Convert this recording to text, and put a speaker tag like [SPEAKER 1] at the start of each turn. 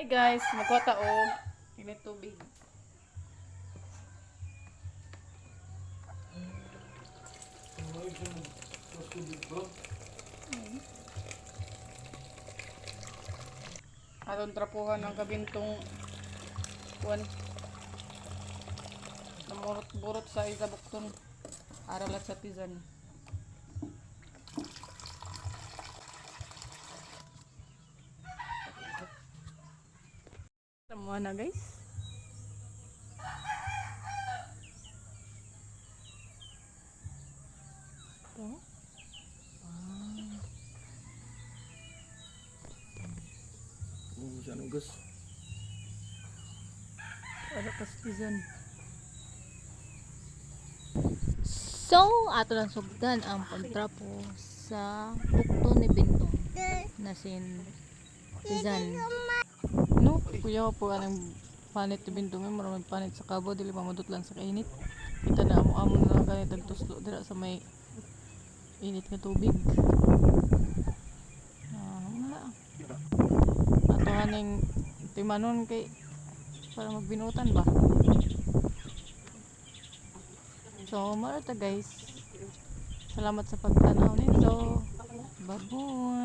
[SPEAKER 1] Hi guys, magkuha ta og init tubig. Atong trapuhan ng kabintong kuan. Namurot-burot sa isa bukton. Aralat sa tizan. Tama na guys. Ito.
[SPEAKER 2] Oo, siya nung gus.
[SPEAKER 1] Ara pastizan.
[SPEAKER 3] So, ato lang sugdan ang pagtrapo sa bukto ni Bintong na sin Tizan.
[SPEAKER 1] Kuya po anong panit ni bintong mo maraming panit sa kabo dili mamudot lang sa kainit. Kita na amo amo na lang ganit ang tuslo dira sa may init nga tubig. Ah, wala. Ato haning timanon kay para magbinutan ba. So, marata guys. Salamat sa pagtanaw nito. Bye-bye.